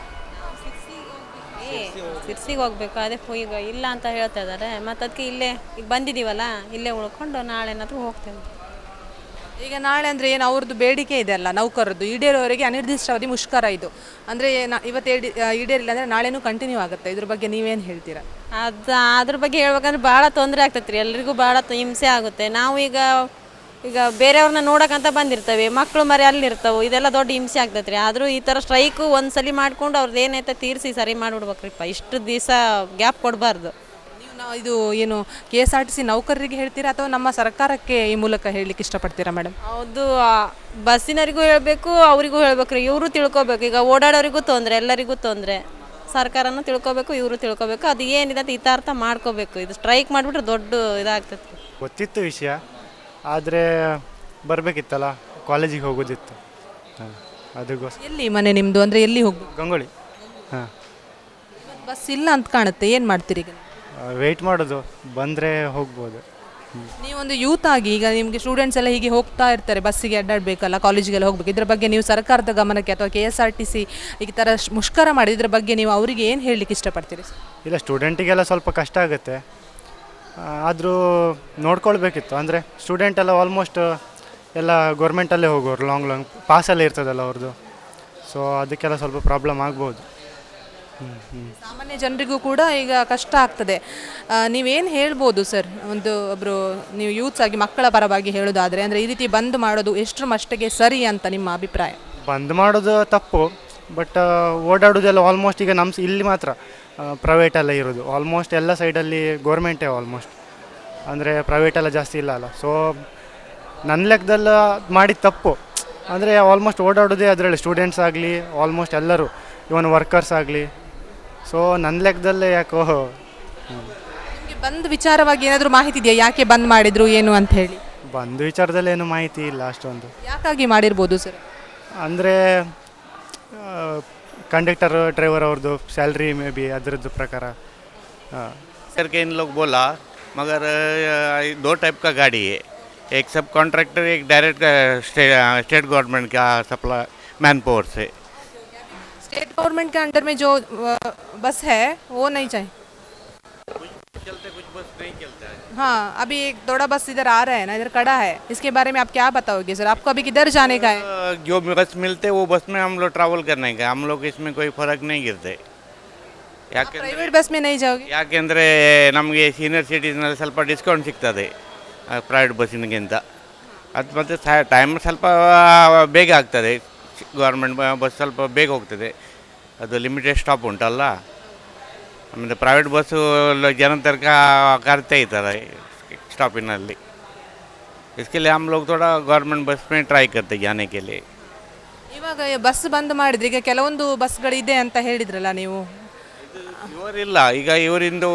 ಸಿರ್ಸಿಗೆ ಹೋಗ್ಬೇಕು ಅದೇ ಈಗ ಇಲ್ಲ ಅಂತ ಹೇಳ್ತಾ ಇದ್ದಾರೆ. ಮತ್ತು ಅದಕ್ಕೆ ಇಲ್ಲೇ ಈಗ ಬಂದಿದ್ದೀವಲ್ಲ ಇಲ್ಲೇ ಉಳ್ಕೊಂಡು ನಾಳೆ ಏನಾದರೂ ಹೋಗ್ತೇವೆ. ಈಗ ನಾಳೆ ಅಂದರೆ ಏನು, ಅವ್ರದ್ದು ಬೇಡಿಕೆ ಇದೆ ಅಲ್ಲ, ನೌಕರದ್ದು. ಅನಿರ್ದಿಷ್ಟ ಅನಿರ್ದಿಷ್ಟಾವಧಿ ಮುಷ್ಕರ ಇದು. ಅಂದರೆ ಇವತ್ತು ಈಡೇ- ಈಡೇರಿಲ್ಲ ಅಂದರೆ ನಾಳೆನೂ ಕಂಟಿನ್ಯೂ ಆಗುತ್ತೆ. ಇದ್ರ ಬಗ್ಗೆ ನೀವೇನು ಹೇಳ್ತೀರಾ? ಅದು, ಅದ್ರ ಬಗ್ಗೆ ಹೇಳ್ಬೇಕಂದ್ರೆ ಭಾಳ ತೊಂದರೆ ಆಗ್ತೈತೆ ರೀ ಎಲ್ರಿಗೂ ಭಾಳ ಹಿಂಸೆ ಆಗುತ್ತೆ. ನಾವು ಈಗ ಈಗ ಬೇರೆಯವ್ರನ್ನ ನೋಡಕ್ಕಂತ ಬಂದಿರ್ತವೆ. ಮಕ್ಕಳು ಮರಿ ಅಲ್ಲಿರ್ತವೆ. ಇದೆಲ್ಲ ದೊಡ್ಡ ಹಿಂಸೆ ಆಗ್ತೈತೆ ಆದರೂ ಈ ಥರ ಸ್ಟ್ರೈಕು ಒಂದು ಸಲ ಮಾಡ್ಕೊಂಡು ಅವ್ರದ್ದು ಏನೈತೆ ತೀರಿಸಿ ಸರಿ ಮಾಡಿಬಿಡ್ಬೇಕ್ರಿಪ್ಪ. ಇಷ್ಟು ದಿವಸ ಗ್ಯಾಪ್ ಕೊಡಬಾರ್ದು. ಇದು ಏನು K S R T C ನೌಕರರಿಗೆ ಹೇಳ್ತೀರಾ ಅಥವಾ ನಮ್ಮ ಸರ್ಕಾರಕ್ಕೆ ಈ ಮೂಲಕ ಹೇಳಲಿಕ್ಕೆ ಇಷ್ಟಪಡ್ತೀರಾ ಮೇಡಮ್? ಹೌದು ಆ, ಬಸ್ಸಿನವರಿಗೂ ಹೇಳಬೇಕು ಅವರಿಗೂ ಹೇಳಬೇಕು ರೀ. ಇವರು ತಿಳ್ಕೊಬೇಕು. ಈಗ ಓಡಾಡೋರಿಗೂ ತೊಂದರೆ ಎಲ್ಲರಿಗೂ ತೊಂದರೆ. ಸರ್ಕಾರನೂ ತಿಳ್ಕೊಬೇಕು ಇವರು ತಿಳ್ಕೊಬೇಕು. ಅದು ಏನಿದೆ ಅಂತ ಹಿತಾರ್ಥ ಮಾಡ್ಕೋಬೇಕು. ಇದು ಸ್ಟ್ರೈಕ್ ಮಾಡಿಬಿಟ್ರೆ ದೊಡ್ಡ ಇದಾಗ್ತೈತಿ. ಗೊತ್ತಿತ್ತು ವಿಷಯ. ಆದರೆ ಬರಬೇಕಿತ್ತಲ್ಲ ಕಾಲೇಜಿಗೆ ಹೋಗೋದಿತ್ತು. ಹಾಂ ಅದಕ್ಕೋಸ್ಕರ. ಎಲ್ಲಿ ಮನೆ ನಿಮ್ಮದು ಅಂದರೆ ಎಲ್ಲಿ ಹೋಗ್ಬೇಕು? ಗಂಗೊಳ್ಳಿ. ಹಾಂ. ಬಸ್ ಇಲ್ಲ ಅಂತ ಕಾಣುತ್ತೆ. ಏನು ಮಾಡ್ತೀರಿ ಈಗ? ವೆಯ್ಟ್ ಮಾಡೋದು ಬಂದರೆ ಹೋಗ್ಬೋದು. ನೀವೊಂದು ಯೂತ್ ಆಗಿ ಈಗ ನಿಮಗೆ ಸ್ಟೂಡೆಂಟ್ಸ್ ಎಲ್ಲ ಹೀಗೆ ಹೋಗ್ತಾ ಇರ್ತಾರೆ ಬಸ್ಸಿಗೆ ಅಡ್ಡಾಡಬೇಕಲ್ಲ ಕಾಲೇಜಿಗೆಲ್ಲ ಹೋಗ್ಬೇಕು. ಇದ್ರ ಬಗ್ಗೆ ನೀವು ಸರ್ಕಾರದ ಗಮನಕ್ಕೆ ಅಥವಾ K S R T C ಈ ಥರ ಮುಷ್ಕರ ಮಾಡಿ ಇದ್ರ ಬಗ್ಗೆ ನೀವು ಅವರಿಗೆ ಏನು ಹೇಳಲಿಕ್ಕೆ ಇಷ್ಟಪಡ್ತೀರಿ? ಇಲ್ಲ ಸ್ಟೂಡೆಂಟಿಗೆಲ್ಲ ಸ್ವಲ್ಪ ಕಷ್ಟ ಆಗುತ್ತೆ. ಆದರೂ ನೋಡ್ಕೊಳ್ಬೇಕಿತ್ತು. ಅಂದರೆ ಸ್ಟೂಡೆಂಟ್ ಎಲ್ಲ ಆಲ್ಮೋಸ್ಟ್ ಎಲ್ಲ ಗೌರ್ಮೆಂಟಲ್ಲೇ ಹೋಗೋರು ಲಾಂಗ್ ಲಾಂಗ್ ಪಾಸಲ್ಲೇ ಇರ್ತದಲ್ಲ ಅವ್ರದ್ದು ಸೊ ಅದಕ್ಕೆಲ್ಲ ಸ್ವಲ್ಪ ಪ್ರಾಬ್ಲಮ್ ಆಗ್ಬೋದು. ಸಾಮಾನ್ಯ ಜನರಿಗೂ ಕೂಡ ಈಗ ಕಷ್ಟ ಆಗ್ತದೆ. ನೀವೇನು ಹೇಳ್ಬೋದು ಸರ್? ಒಂದು ಒಬ್ಬರು ನೀವು ಯೂತ್ಸ್ ಆಗಿ ಮಕ್ಕಳ ಪರವಾಗಿ ಹೇಳೋದಾದರೆ, ಅಂದರೆ ಈ ರೀತಿ ಬಂದ್ ಮಾಡೋದು ಎಷ್ಟರ ಮಟ್ಟಿಗೆ ಸರಿ ಅಂತ ನಿಮ್ಮ ಅಭಿಪ್ರಾಯ? ಬಂದ್ ಮಾಡೋದು ತಪ್ಪು, ಬಟ್ ಓಡಾಡೋದೆಲ್ಲ ಆಲ್ಮೋಸ್ಟ್ ಈಗ ನಮ್ಮ ಇಲ್ಲಿ ಮಾತ್ರ ಪ್ರೈವೇಟೆಲ್ಲ ಇರೋದು. ಆಲ್ಮೋಸ್ಟ್ ಎಲ್ಲ ಸೈಡಲ್ಲಿ ಗೋರ್ಮೆಂಟೇ ಆಲ್ಮೋಸ್ಟ್ ಅಂದರೆ ಪ್ರೈವೇಟೆಲ್ಲ ಜಾಸ್ತಿ ಇಲ್ಲ ಅಲ್ಲ. ಸೊ ನನ್ನ ಲೆಕ್ಕದಲ್ಲ ಮಾಡಿದ ತಪ್ಪು. ಅಂದರೆ ಆಲ್ಮೋಸ್ಟ್ ಓಡಾಡೋದೇ ಅದರಲ್ಲಿ ಸ್ಟೂಡೆಂಟ್ಸ್ ಆಗಲಿ ಆಲ್ಮೋಸ್ಟ್ ಎಲ್ಲರೂ ಇವನ್ ವರ್ಕರ್ಸ್ ಆಗಲಿ ಸೊ ನನ್ನ ಲೆಕ್ಕದಲ್ಲೇ ಯಾಕೋ ಹ್ಮ್. ನಿಮಗೆ ಬಂದ್ ವಿಚಾರವಾಗಿ ಏನಾದರೂ ಮಾಹಿತಿ ಇದೆಯಾ ಯಾಕೆ ಬಂದ್ ಮಾಡಿದ್ರು ಏನು ಅಂತ ಹೇಳಿ ಬಂದು ವಿಚಾರದಲ್ಲಿ ಏನು ಮಾಹಿತಿ ಇಲ್ಲ ಅಷ್ಟೊಂದು ಯಾಕಾಗಿ ಮಾಡಿರ್ಬೋದು ಸರ್ ಅಂದರೆ ಕಂಡಕ್ಟರ್ ಡ್ರೈವರ್ ಅವ್ರದ್ದು ಸ್ಯಾಲ್ರಿ ಮೇ ಬಿ ಅದರದ್ದು ಪ್ರಕಾರ ಹಾಂ करके इन लोग बोला मगर अ, दो टाइप का गाड़ी है एक सब कॉन्ट्रैक्टर एक डायरेक्ट स्टे, स्टेट गवर्नमेंट का सप्लाई मैन पावर से स्टेट गवर्नमेंट के अंडर में जो बस है वो नहीं चाहिए। हाँ अभी एक दौड़ा बस इधर आ रहा है ना इधर कड़ा है। इसके बारे में आप क्या बताओगे सर? आपको अभी किधर जाने का है? जो बस मिलते वो बस में हम लोग ट्रैवल करने का हम लोग इसमें कोई फ़र्क नहीं गिरते। प्राइवेट ಯಾಕೆಂದ್ರೆ ಪ್ರೈವೇಟ್ ಬಸ್ ಮೇ ನೈ ಜಾಗೆ ಯಾಕೆಂದರೆ सीनियर सिटीजन स्वल्प ಸ್ವಲ್ಪ सकता ಸಿಗ್ತದೆ. ಪ್ರೈವೇಟ್ ಬಸ್ಸಿನಗಿಂತ मत टाइम स्वल्प बेग ಬೇಗ है ಗೌರ್ಮೆಂಟ್ ಬಸ್ ಸ್ವಲ್ಪ ಬೇಗ ಹೋಗ್ತದೆ ಅದು ಲಿಮಿಟೆಡ್ ಸ್ಟಾಪ್ ಉಂಟಲ್ಲ ಆಮೇಲೆ ಪ್ರೈವೇಟ್ ಬಸ್ಸು ಜನ ತನಕ ಕರ್ತಾ ಇದ್ದಾರೆ ಸ್ಟಾಪಿನಲ್ಲಿ इसके लिए हम लोग थोड़ा गवर्नमेंट बस में ट्राई करते जाने के लिए ಇವಾಗ ಬಸ್ ಬಂದ್ ಮಾಡಿದ್ರೆ ಈಗ ಕೆಲವೊಂದು ಬಸ್ಗಳಿದೆ ಅಂತ ಹೇಳಿದ್ರಲ್ಲ ನೀವು ಇವರಿಲ್ಲ ಈಗ ಇವರಿಂದು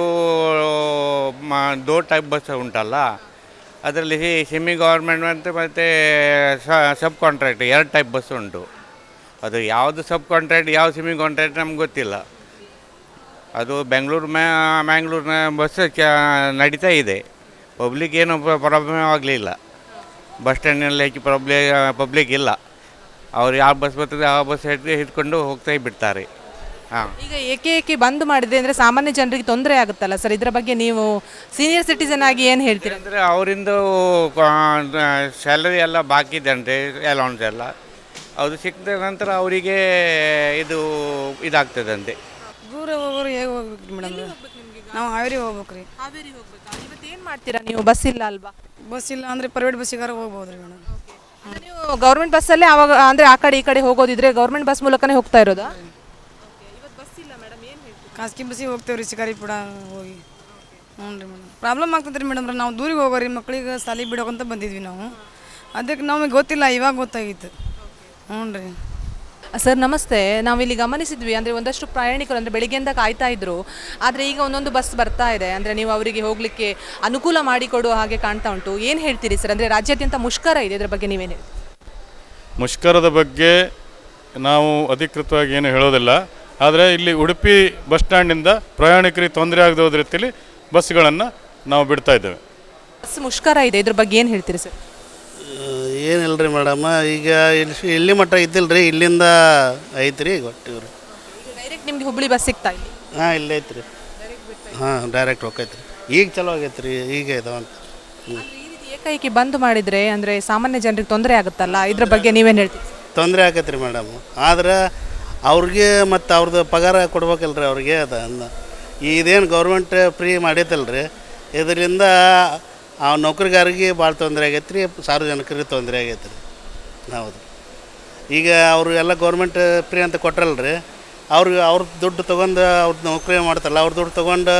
ಮ- ದೋ ಟೈಪ್ ಬಸ್ ಉಂಟಲ್ಲ ಅದರಲ್ಲಿ ಸೆಮಿ ಗೌರ್ಮೆಂಟ್ ಮತ್ತು ಮತ್ತು ಸಬ್ ಕಾಂಟ್ರಾಕ್ಟ್ ಎರಡು ಟೈಪ್ ಬಸ್ ಉಂಟು ಅದು ಯಾವುದು ಸಬ್ ಕಾಂಟ್ರಾಕ್ಟ್ ಯಾವ ಸೆಮಿ ಕಾಂಟ್ರಾಕ್ಟ್ ನಮ್ಗೆ ಗೊತ್ತಿಲ್ಲ. ಅದು ಬೆಂಗಳೂರು ಮ್ಯಾ ಮ್ಯಾಂಗ್ಳೂರಿನ ಬಸ್ ಚ ನಡೀತಾ ಇದೆ. ಪಬ್ಲಿಕ್ ಏನು ಪ್ರಾಬ್ಲಮ್ ಆಗಲಿಲ್ಲ. ಬಸ್ ಸ್ಟ್ಯಾಂಡಿನಲ್ಲಿ ಹೆಚ್ಚು ಪ್ರಾಬ್ಲೇ ಪಬ್ಲಿಕ್ ಇಲ್ಲ. ಅವ್ರು ಯಾವ ಬಸ್ ಬರ್ತದೆ ಆ ಬಸ್ ಹಿಡ್ದು ಹಿಡ್ಕೊಂಡು ಹೋಗ್ತಾ ಬಿಡ್ತಾರೆ. ಹಾಂ. ಈಗ ಏಕೆ ಏಕೆ ಬಂದ್ ಮಾಡಿದೆ ಅಂದರೆ ಸಾಮಾನ್ಯ ಜನರಿಗೆ ತೊಂದರೆ ಆಗುತ್ತಲ್ಲ ಸರ್? ಇದರ ಬಗ್ಗೆ ನೀವು ಸೀನಿಯರ್ ಸಿಟಿಸನ್ ಆಗಿ ಏನು ಹೇಳ್ತೀರಿ? ಅಂದರೆ ಅವರಿಂದ ಸ್ಯಾಲರಿ ಎಲ್ಲ ಬಾಕಿ ಇದೆ ಅಲೌನ್ಸ್ ಎಲ್ಲ. ಅದು ಸಿಕ್ಕಿದ ನಂತರ ಅವರಿಗೆ ಇದು ಇದಾಗ್ತದಂತೆ. ದೂರ ಹೋಗೋರು ಹೇಗೆ ಹೋಗ್ಬೇಕು ಮೇಡಮ್? ನಾವು ಹಾವೇರಿ ಹೋಗ್ಬೇಕು ರೀ ಹಾವೇರಿ ಹೋಗ್ಬೇಕು? ಇವತ್ತು ಏನು ಮಾಡ್ತೀರಾ ನೀವು? ಬಸ್ ಇಲ್ಲ ಅಲ್ವಾ? ಬಸ್ ಇಲ್ಲ ಅಂದರೆ ಪ್ರೈವೇಟ್ ಬಸ್ಸಿಗಾರ ಹೋಗ್ಬೋದು ರೀ ಮೇಡಮ್. ನೀವು ಗೌರ್ಮೆಂಟ್ ಬಸ್ಸಲ್ಲೇ ಅವಾಗ ಅಂದರೆ ಆ ಕಡೆ ಈ ಕಡೆ ಹೋಗೋದಿದ್ರೆ ಗೌರ್ಮೆಂಟ್ ಬಸ್ ಮೂಲಕನೇ ಹೋಗ್ತಾ ಇರೋದಾ? ಖಾಸಗಿ ಬಸ್ಸಿಗೆ ಹೋಗ್ತೇವೆ ರೀ ಶಿಕಾರಿಪುರ ಹೋಗಿ. ಹ್ಞೂ ರೀ ಮೇಡಮ್. ಪ್ರಾಬ್ಲಮ್ ಆಗ್ತದೆ ರೀ. ಮೇಡಮ್ ನಾವು ದೂರಿಗೆ ಹೋಗೋರಿ ಮಕ್ಳಿಗೆ ಸಾಲಿಗೆ ಬಿಡೋಕಂತ ಬಂದಿದ್ವಿ ನಾವು. ಅದಕ್ಕೆ ನಮಗೆ ಗೊತ್ತಿಲ್ಲ ಇವಾಗ ಗೊತ್ತಾಗಿತ್ತು ಹ್ಞೂ ರೀ. ಸರ್ ನಮಸ್ತೆ. ನಾವಿಲ್ಲಿ ಗಮನಿಸಿದ್ವಿ ಅಂದರೆ ಒಂದಷ್ಟು ಪ್ರಯಾಣಿಕರು ಅಂದರೆ ಬೆಳಿಗ್ಗೆಯಿಂದ ಕಾಯ್ತಾ ಇದ್ರು. ಆದರೆ ಈಗ ಒಂದೊಂದು ಬಸ್ ಬರ್ತಾ ಇದೆ. ಅಂದರೆ ನೀವು ಅವರಿಗೆ ಹೋಗಲಿಕ್ಕೆ ಅನುಕೂಲ ಮಾಡಿಕೊಡುವ ಹಾಗೆ ಕಾಣ್ತಾ ಉಂಟು. ಏನು ಹೇಳ್ತೀರಿ ಸರ್? ಅಂದರೆ ರಾಜ್ಯಾದ್ಯಂತ ಮುಷ್ಕರ ಇದೆ ಇದರ ಬಗ್ಗೆ ನೀವೇನು ಹೇಳ್ತೀರಿ? ಮುಷ್ಕರದ ಬಗ್ಗೆ ನಾವು ಅಧಿಕೃತವಾಗಿ ಏನು ಹೇಳೋದಿಲ್ಲ. ಆದರೆ ಇಲ್ಲಿ ಉಡುಪಿ ಬಸ್ ಸ್ಟ್ಯಾಂಡಿಂದ ಪ್ರಯಾಣಿಕರಿಗೆ ತೊಂದರೆ ಆಗದೆ ಹೋದ ರೀತಿಯಲ್ಲಿ ಬಸ್ಗಳನ್ನು ನಾವು ಬಿಡ್ತಾ ಇದ್ದೇವೆ. ಬಸ್ ಮುಷ್ಕರ ಇದೆ ಇದ್ರ ಬಗ್ಗೆ ಏನು ಹೇಳ್ತೀರಿ ಸರ್? ಏನಿಲ್ಲ ರೀ ಮೇಡಮ್ ಈಗ ಇಲ್ಲಿ ಇಲ್ಲಿ ಮಟ್ಟ ಇದ್ದಿಲ್ಲ ರೀ ಇಲ್ಲಿಂದ ಐತ್ರಿ ಗೊತ್ತಿವ್ರಿ ಡೈರೆಕ್ಟ್ ನಿಮ್ಗೆ ಹುಬ್ಳಿ ಬಸ್ ಸಿಗ್ತಾ ಇಲ್ಲಿ? ಹಾಂ ಇಲ್ಲೇ ಐತ್ರಿ. ಹಾಂ ಡೈರೆಕ್ಟ್ ಹೋಗೈತ್ರಿ. ಈಗ ಚಲೋ ಆಗೈತೆ ರೀ ಈಗ ಇದಾವಂತ ಹ್ಞೂ ಈ ರೀತಿ ಏಕೈಕಿ ಬಂದ್ ಮಾಡಿದ್ರೆ ಅಂದರೆ ಸಾಮಾನ್ಯ ಜನರಿಗೆ ತೊಂದರೆ ಆಗುತ್ತಲ್ಲ? ಇದ್ರ ಬಗ್ಗೆ ನೀವೇನು ಹೇಳ್ತೀರಿ? ತೊಂದರೆ ಆಗತ್ತೆ ರೀ ಮೇಡಮ್. ಆದ್ರೆ ಅವ್ರಿಗೆ ಮತ್ತು ಅವ್ರದ್ದು ಪಗಾರ ಕೊಡ್ಬೇಕಲ್ಲ ರೀ ಅವ್ರಿಗೆ ಅದು ಅಂದ. ಇದೇನು ಗೌರ್ಮೆಂಟ್ ಫ್ರೀ ಮಾಡೈತಲ್ಲ ರೀ ಇದರಿಂದ ಆ ನೌಕರಿಗಾರಿಗೆ ಭಾಳ ತೊಂದರೆ ಆಗೈತೆ ರೀ, ಸಾರ್ವಜನಿಕರಿಗೆ ತೊಂದರೆ ಆಗೈತೆ ರೀ. ಹೌದು. ಈಗ ಅವರು ಎಲ್ಲ ಗೌರ್ಮೆಂಟ್ ಫ್ರೀ ಅಂತ ಕೊಟ್ರಲ್ಲ ರೀ, ಅವ್ರಿಗೆ ಅವ್ರ ದುಡ್ಡು ತೊಗೊಂಡು ಅವ್ರ ನೌಕರಿ ಮಾಡ್ತಾರಲ್ಲ, ಅವ್ರ ದುಡ್ಡು ತೊಗೊಂಡು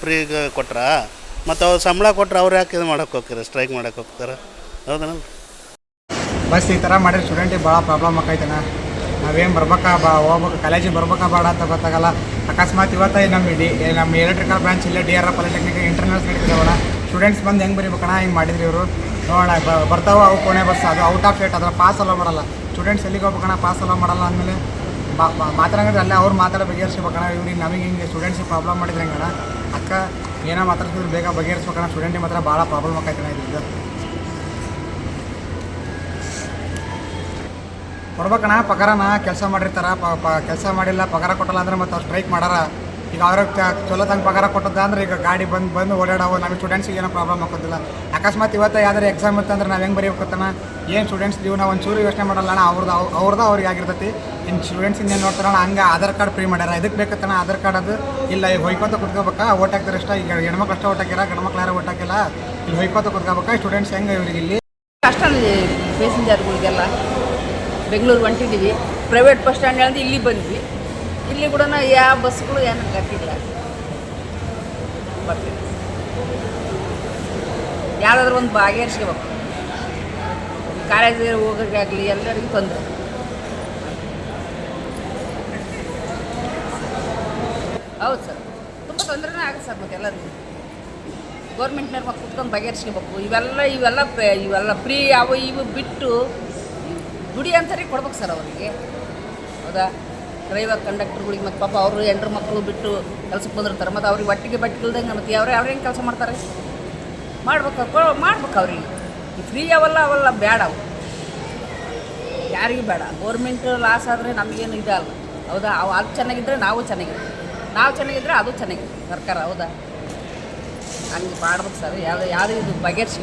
ಫ್ರೀಗೆ ಕೊಟ್ರ? ಮತ್ತು ಅವ್ರು ಸಂಬಳ ಕೊಟ್ರೆ ಅವ್ರು ಯಾಕೆ ಇದು ಮಾಡೋಕೆ ಹೋಗ್ತಾರೆ, ಸ್ಟ್ರೈಕ್ ಮಾಡೋಕೆ ಹೋಗ್ತಾರೆ? ಹೌದನಲ್ಲ ಬಸ್ ಈ ಥರ ಮಾಡಿದ್ರೆ ಸ್ಟೂಡೆಂಟಿಗೆ ಭಾಳ ಪ್ರಾಬ್ಲಮ್ ಆಕೈತನ? ನಾವೇನು ಬರ್ಬೇಕಾ ಬಾ, ಹೋಗ್ಬೇಕು ಕಾಲೇಜಿಗೆ ಬರ್ಬೇಕಾ ಬೇಡ ಅಂತ ಗೊತ್ತಾಗಲ್ಲ. ಅಕಸ್ಮಾತ್ ಇವತ್ತು ನಮ್ಮ ಡಿ ನಮ್ಮ ಎಲೆಕ್ಟ್ರಿಕಲ್ ಬ್ರಾಂಚ್ ಇಲ್ಲೇ ಡಿ ಆರ್ ಪಾಲಿಟೆಕ್ನಿಕ್ ಇಂಟರ್ನಲ್ಸ್ ನಡೀತಿದ್ದಾವಣ ಸ್ಟೂಡೆಂಟ್ಸ್ ಬಂದು ಹೆಂಗೆ ಬರೀಬೇಕಣ್ಣ ಹಿಂಗೆ ಮಾಡಿದ್ರಿ ಇವರು. ನೋಡೋಣ ಬರ್ತಾವ ಅವು ಕೊನೆ ಬಸ್ ಅದು ಔಟ್ ಆಫ್ ಡೇಟ್ ಅದ್ರ ಪಾಸ್ ಅಲೋ ಮಾಡಲ್ಲ. ಸ್ಟೂಡೆಂಟ್ಸ್ ಎಲ್ಲಿಗೆ ಹೋಗ್ಬೇಕಣ್ಣ? ಪಾಸ್ ಅಲೋ ಮಾಡಲ್ಲ ಅಂದಮೇಲೆ ಮಾತಾಡಂಗಿದ್ರೆ ಅಲ್ಲೇ ಅವ್ರು ಮಾತಾಡ ಬಗೆಹರಿಸ್ಬೇಕಣ್ಣ. ಇವ್ರಿಗೆ ನಮಗೆ ಹಿಂಗೆ ಸ್ಟೂಡೆಂಟ್ಸಿಗೆ ಪ್ರಾಬ್ಲಮ್ ಮಾಡಿದ್ರೆ ಹೆಂಗಣ ಅಕ್ಕ, ಏನೋ ಮಾತಾಡ್ತಿದ್ರು, ಬೇಗ ಬಗೆಹರಿಸ್ಬೇಕಣ್ಣ. ಸ್ಟೂಡೆಂಟಿಗೆ ಮಾತ್ರ ಭಾಳ ಪ್ರಾಬ್ಲಮ್ ಆಕೈತಣ್ಣ ಇದ್ರಿಂದ ಕೊಡ್ಬೇಕಣ್ಣ, ಪಗಾರನ? ಕೆಲಸ ಮಾಡಿರ್ತಾರ, ಪ ಪ, ಕೆಲಸ ಮಾಡಿಲ್ಲ, ಪಗಾರ ಕೊಟ್ಟಲ್ಲ ಅಂದ್ರೆ ಮತ್ತೆ ಅವ್ರು ಸ್ಟ್ರೈಕ್ ಮಾಡಾರ. ಈಗ ಅವ್ರಿಗೆ ಚಲೋ ತಂಗೆ ಪಗಾರ ಕೊಟ್ಟದ ಅಂದ್ರೆ ಈಗ ಗಾಡಿ ಬಂದು ಬಂದು ಓಡಾಡವು. ನಮಗೆ ಸ್ಟೂಡೆಂಟ್ಸಿಗೆ ಏನೋ ಪ್ರಾಬ್ಲಮ್ ಆಗೋದಿಲ್ಲ. ಅಕಸ್ಮಾತ್ ಇವತ್ತು ಯಾವ್ದಾರು ಎಕ್ಸಾಮ್ ಇತ್ತಂದ್ರೆ ನಾವು ಹೆಂಗೆ ಬರೀಬೇಕತ್ತಾನ ಏನು ಸ್ಟೂಡೆಂಟ್ಸ್ ಜೀವನ ಒಂಚೂರು ಯೋಚನೆ ಮಾಡಲ್ಲ ಅಣ್ಣ. ಅವ್ರದ್ದು ಅವ್- ಅವ್ರದ್ದು ಅವ್ರಿಗೆ ಆಗಿರ್ತೈತಿ. ಇನ್ನು ಸ್ಟೂಡೆಂಟ್ಸ್ ಇನ್ನೇನು ನೋಡ್ತಾರಣ ಹಂಗೆ ಆಧಾರ್ ಕಾರ್ಡ್ ಫ್ರೀ ಮಾಡ್ಯಾರ. ಇದಕ್ಕೆ ಬೇಕತ್ತಣ್ಣ ಆಧಾರ್ ಕಾರ್ಡ್ ಅದು? ಇಲ್ಲ, ಈಗ ಹೊಯ್ಕೋತ ಕುತ್ಕೋಬೇಕಾ? ಓಟ್ ಹಾಕ್ತಾರೆ ಇಷ್ಟ ಈಗ ಹೆಣ್ಮಕ್ಳು ಅಷ್ಟೇ ಓಟ್ ಹಾಕ್ಯಾರ, ಗಂಡ್ಮಕ್ಳು ಯಾರು ಓಟ್ ಹಾಕಿಲ್ಲ ಇಲ್ಲಿ ಹೊಯ್ಕೋತ ಕುತ್ಕೋಬೇಕಾ? ಸ್ಟೂಡೆಂಟ್ಸ್ ಹೆಂಗೆ ಇವ್ರಿಗೆ ಇಲ್ಲಿ? ಕಷ್ಟ ಪ್ಯಾಸೆಂಜರ್ಗಳಿಗೆಲ್ಲ ಬೆಂಗಳೂರು ಹೊಂಟಿದ್ದೀವಿ ಪ್ರೈವೇಟ್ ಬಸ್ ಸ್ಟ್ಯಾಂಡ್ ಇಲ್ಲಿ ಬಂದ್ವಿ. ಇಲ್ಲಿ ಕೂಡ ಯಾವ ಬಸ್ಗಳು ಏನು ಕಟ್ಟಿಲ್ಲ ಬರ್ತೀವಿ ಯಾವುದಾದ್ರೂ ಒಂದು ಬಗೆಹರಿಸ್ಕೋಬೇಕು ಕಾಲೇಜಿಗೆ ಹೋಗೋಕ್ಕಾಗಲಿ ಎಲ್ಲರಿಗೂ ತೊಂದರೆ. ಹೌದು ಸರ್. ತುಂಬ ತೊಂದರೆನೇ ಆಗುತ್ತೆ ಸರ್ ಮತ್ತೆ ಎಲ್ಲರಿಗೂ. ಗೌರ್ಮೆಂಟ್ನವ್ರು ಮತ್ತೆ ಕುತ್ಕೊಂಡು ಬಗೆಹರಿಸ್ಕೋಬೇಕು ಇವೆಲ್ಲ ಇವೆಲ್ಲ ಇವೆಲ್ಲ ಫ್ರೀ ಅವು ಇವು ಬಿಟ್ಟು ದುಡಿ ಅಂತಾರೆ ಕೊಡ್ಬೇಕು ಸರ್ ಅವರಿಗೆ. ಹೌದಾ? ಡ್ರೈವರ್ ಕಂಡಕ್ಟರ್ಗಳಿಗೆ ಮತ್ತು ಪಾಪ ಅವರು ಹೆಂಡ್ರು ಮಕ್ಕಳು ಬಿಟ್ಟು ಕೆಲಸಕ್ಕೆ ಬಂದಿರ್ತಾರೆ. ಮತ್ತು ಅವ್ರಿಗೆ ಒಟ್ಟಿಗೆ ಬಟ್ಟೆ ಇಲ್ದಂಗೆ ಮತ್ತೆ ಅವ್ರು ಅವ್ರು ಹೆಂಗೆ ಕೆಲಸ ಮಾಡ್ತಾರೆ? ಮಾಡ್ಬೇಕು ಮಾಡ್ಬೇಕು ಅವ್ರಿಗೆ. ಫ್ರೀ ಅವೆಲ್ಲ ಅವೆಲ್ಲ ಬೇಡ ಅವು ಯಾರಿಗೂ ಬೇಡ. ಗೌರ್ಮೆಂಟ್ ಲಾಸ್ ಆದರೆ ನಮಗೇನು ಇದಲ್ಲ ಹೌದಾ? ಅವು ಅದು ಚೆನ್ನಾಗಿದ್ದರೆ ನಾವು ಚೆನ್ನಾಗಿರ್ತೀವಿ ನಾವು ಚೆನ್ನಾಗಿದ್ದರೆ ಅದು ಚೆನ್ನಾಗಿದೆ ಸರ್ಕಾರ, ಹೌದಾ? ಹಂಗೆ ಮಾಡ್ಬೇಕು ಸರ್. ಯಾವುದು ಯಾವುದೇ ಇದು ಬಗೆಹರಿಸಿ.